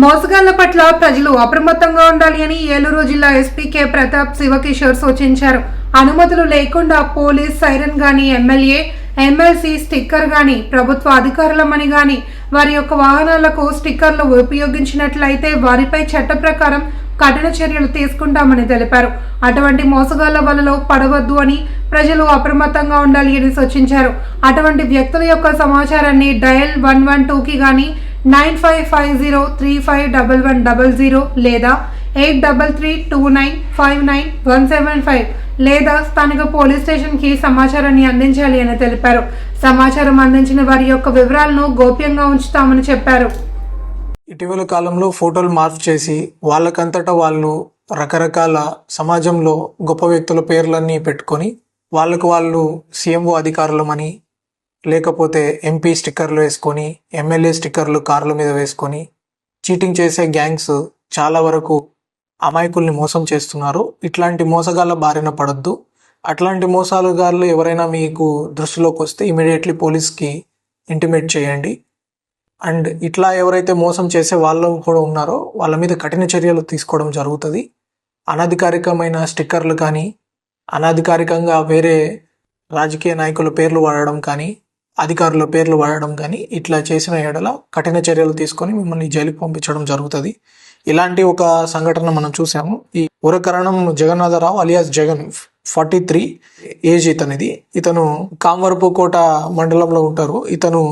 మోసగాళ్ళ పట్ల ప్రజలు అప్రమత్తంగా ఉండాలి అని ఏలూరు జిల్లా ఎస్పీ కె. ప్రతాప్ శివకిషోర్ సూచించారు. అనుమతులు లేకుండా పోలీస్ సైరన్ గాని ఎమ్మెల్యే ఎమ్మెల్సీ స్టిక్కర్ గాని ప్రభుత్వ అధికారులమని గాని వారి యొక్క వాహనాలకు స్టిక్కర్లు ఉపయోగించినట్లయితే వారిపై చట్ట ప్రకారం కఠిన చర్యలు తీసుకుంటామని తెలిపారు. అటువంటి మోసగాళ్ళ వలలో పడవద్దు అని ప్రజలు అప్రమత్తంగా ఉండాలి అని సూచించారు. అటువంటి వ్యక్తుల యొక్క సమాచారాన్ని డయల్ వన్ వన్ టూకి కానీ nine five five zero three five double one double zero లేదా eight double three two nine five nine one seven five లేదా స్థానిక పోలీస్ స్టేషన్కి సమాచారాన్ని అందించాలి అని తెలిపారు. సమాచారం అందించిన వారి యొక్క వివరాలను గోప్యంగా ఉంచుతామని చెప్పారు. ఇటీవల కాలంలో ఫోటోలు మార్పు చేసి వాళ్ళకంతటా వాళ్ళు రకరకాల సమాజంలో గొప్ప వ్యక్తుల పేర్లన్నీ పెట్టుకొని వాళ్ళకు వాళ్ళు సీఎంఓ అధికారులమని లేకపోతే ఎంపీ స్టిక్కర్లు వేసుకొని ఎమ్మెల్యే స్టిక్కర్లు కార్ల మీద వేసుకొని చీటింగ్ చేసే గ్యాంగ్స్ చాలా వరకు అమాయకుల్ని మోసం చేస్తున్నారు. ఇట్లాంటి మోసగాళ్ళ బారిన పడద్దు. అట్లాంటి మోసాలుగాళ్ళు ఎవరైనా మీకు దృష్టిలోకి వస్తే ఇమీడియట్లీ పోలీస్కి ఇంటిమేట్ చేయండి. అండ్ ఇట్లా ఎవరైతే మోసం చేసే వాళ్ళు కూడా ఉన్నారో వాళ్ళ మీద కఠిన చర్యలు తీసుకోవడం జరుగుతుంది. అనధికారికమైన స్టిక్కర్లు కానీ అనధికారికంగా వేరే రాజకీయ నాయకుల పేర్లు వాడడం కానీ అధికారుల పేర్లు వాడడం కానీ ఇట్లా చేసిన ఎడల కఠిన చర్యలు తీసుకొని మిమ్మల్ని జైలుకి పంపించడం జరుగుతుంది. ఇలాంటి ఒక సంఘటన మనం చూసాము. ఈ Urakaranam Jagannatharao alias Jagan forty three age ఇతనిది. ఇతను కామవరపుకోట మండలంలో ఉంటారు. ఇతను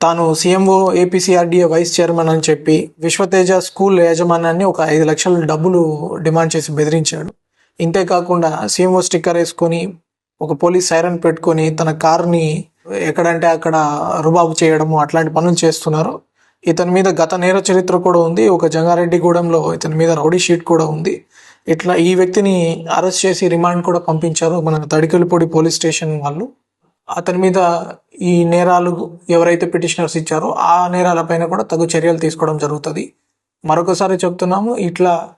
తాను సీఎంఓ ఏపీసీఆర్డీఏ వైస్ చైర్మన్ అని చెప్పి విశ్వతేజ స్కూల్ యాజమాన్యాన్ని ఒక ఐదు లక్షల డబ్బులు డిమాండ్ చేసి బెదిరించాడు. ఇంతేకాకుండా సీఎంఓ స్టిక్కర్ వేసుకొని ఒక పోలీస్ సైరన్ పెట్టుకొని తన కార్ని ఎక్కడంటే అక్కడ రుబాబు చేయడము అట్లాంటి పనులు చేస్తున్నారు. ఇతని మీద గత నేర చరిత్ర కూడా ఉంది. ఒక జంగారెడ్డిగూడెంలో ఇతని మీద రౌడీ షీట్ కూడా ఉంది. ఇట్లా ఈ వ్యక్తిని అరెస్ట్ చేసి రిమాండ్ కూడా పంపించారు మన తడికలపూడి పోలీస్ స్టేషన్ వాళ్ళు. అతని మీద ఈ నేరాలు ఎవరైతే పిటిషనర్స్ ఇచ్చారో ఆ నేరాలపైన కూడా తగు చర్యలు తీసుకోవడం జరుగుతుంది. మరొకసారి చెప్తున్నాము ఇట్లా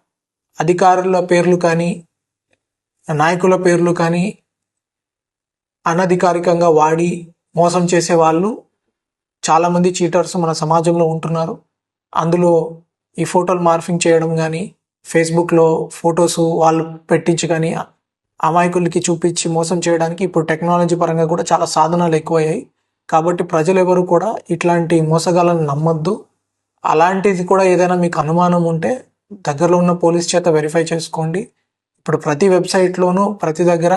అధికారుల పేర్లు కానీ నాయకుల పేర్లు కానీ అనధికారికంగా వాడి మోసం చేసే వాళ్ళు చాలామంది చీటర్స్ మన సమాజంలో ఉంటున్నారు. అందులో ఈ ఫోటోలు మార్ఫింగ్ చేయడం కానీ ఫేస్బుక్లో ఫొటోస్ వాళ్ళు పెట్టించి కానీ అమాయకులకి చూపించి మోసం చేయడానికి ఇప్పుడు టెక్నాలజీ పరంగా కూడా చాలా సాధనాలు ఎక్కువయ్యాయి. కాబట్టి ప్రజలు ఎవరు కూడా ఇట్లాంటి మోసగాలను నమ్మొద్దు. అలాంటిది కూడా ఏదైనా మీకు అనుమానం ఉంటే దగ్గరలో ఉన్న పోలీస్ చేత వెరిఫై చేసుకోండి. ఇప్పుడు ప్రతి వెబ్సైట్లోనూ ప్రతి దగ్గర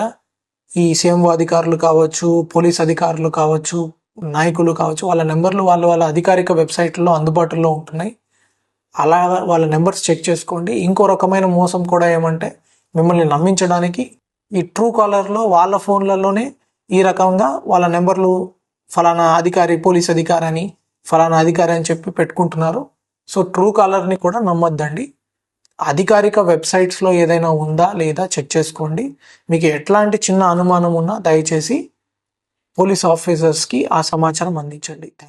ఈ సీఎంఓ అధికారులు కావచ్చు పోలీస్ అధికారులు కావచ్చు నాయకులు కావచ్చు వాళ్ళ నెంబర్లు వాళ్ళ వాళ్ళ అధికారిక వెబ్సైట్లో అందుబాటులో ఉంటున్నాయి. అలా వాళ్ళ నెంబర్స్ చెక్ చేసుకోండి. ఇంకో రకమైన మోసం కూడా ఏమంటే మిమ్మల్ని నమ్మించడానికి ఈ ట్రూ కాలర్లో వాళ్ళ ఫోన్లలోనే ఈ రకంగా వాళ్ళ నెంబర్లు ఫలానా అధికారి పోలీస్ అధికారి అని ఫలానా అధికారి అని చెప్పి పెట్టుకుంటున్నారు. సో ట్రూ కాలర్ని కూడా నమ్మొద్దండి. అధికారిక వెబ్సైట్స్లో ఏదైనా ఉందా లేదా చెక్ చేసుకోండి. మీకు ఎట్లాంటి చిన్న అనుమానం ఉన్నా దయచేసి పోలీస్ ఆఫీసర్స్కి ఆ సమాచారం అందించండి. థ్యాంక్